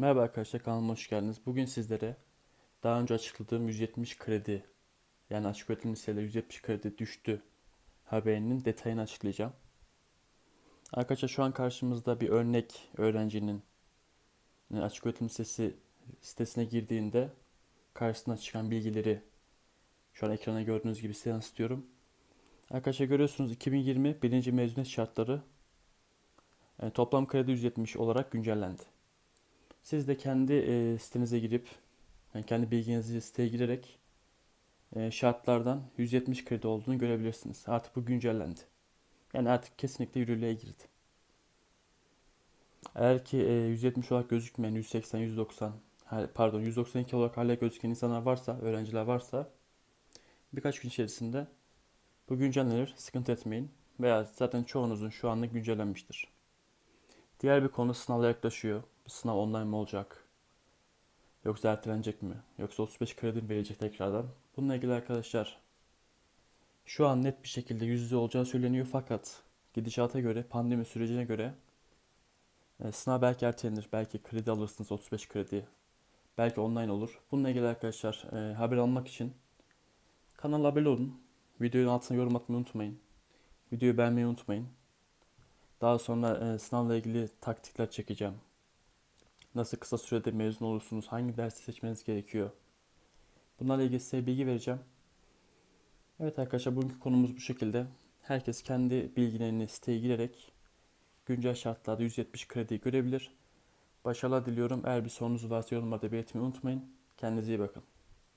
Merhaba arkadaşlar kanalıma hoş geldiniz. Bugün sizlere daha önce açıkladığım 170 kredi yani açık öğretim liseleri 170 kredi düştü haberinin detayını açıklayacağım. Arkadaşlar şu an karşımızda bir örnek öğrencinin yani açık öğretim lisesi sitesine girdiğinde karşısına çıkan bilgileri şu an ekrana gördüğünüz gibi size yansıtıyorum. Arkadaşlar görüyorsunuz 2020 birinci mezuniyet şartları yani toplam kredi 170 olarak güncellendi. Siz de kendi e, sitenize girip, yani kendi bilginizi siteye girerek e, şartlardan 170 kredi olduğunu görebilirsiniz. Artık bu güncellendi. Yani artık kesinlikle yürürlüğe girdi. Eğer ki e, 170 olarak gözükmeyen 180, 190, ha- pardon 192 olarak hala gözüken insanlar varsa, öğrenciler varsa birkaç gün içerisinde bu güncellenir. Sıkıntı etmeyin. Veya zaten çoğunuzun şu anlık güncellenmiştir. Diğer bir konu sınavlar yaklaşıyor. Sınav online mi olacak? Yoksa ertelenecek mi? Yoksa 35 kredi mi verecek tekrardan? Bununla ilgili arkadaşlar şu an net bir şekilde yüz yüze olacağı söyleniyor fakat gidişata göre, pandemi sürecine göre e, sınav belki ertelenir. Belki kredi alırsınız 35 kredi. Belki online olur. Bununla ilgili arkadaşlar e, haber almak için kanala abone olun. Videonun altına yorum atmayı unutmayın. Videoyu beğenmeyi unutmayın. Daha sonra e, sınavla ilgili taktikler çekeceğim. Nasıl kısa sürede mezun olursunuz? Hangi dersi seçmeniz gerekiyor? Bunlarla ilgili size bilgi vereceğim. Evet arkadaşlar bugünkü konumuz bu şekilde. Herkes kendi bilgilerini siteye girerek güncel şartlarda 170 krediyi görebilir. Başarılar diliyorum. Eğer bir sorunuz varsa yorumlarda belirtmeyi unutmayın. Kendinize iyi bakın.